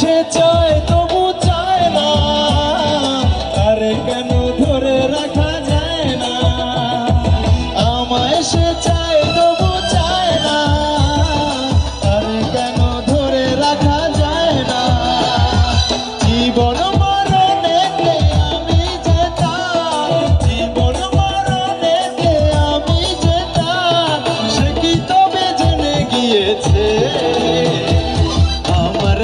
সে চায়, তবু চায় না। আরে কেন ধরে রাখা যায় না? আমায় সে চায়, তবু চায় না। আরে কেন ধরে রাখা যায় না? জীবন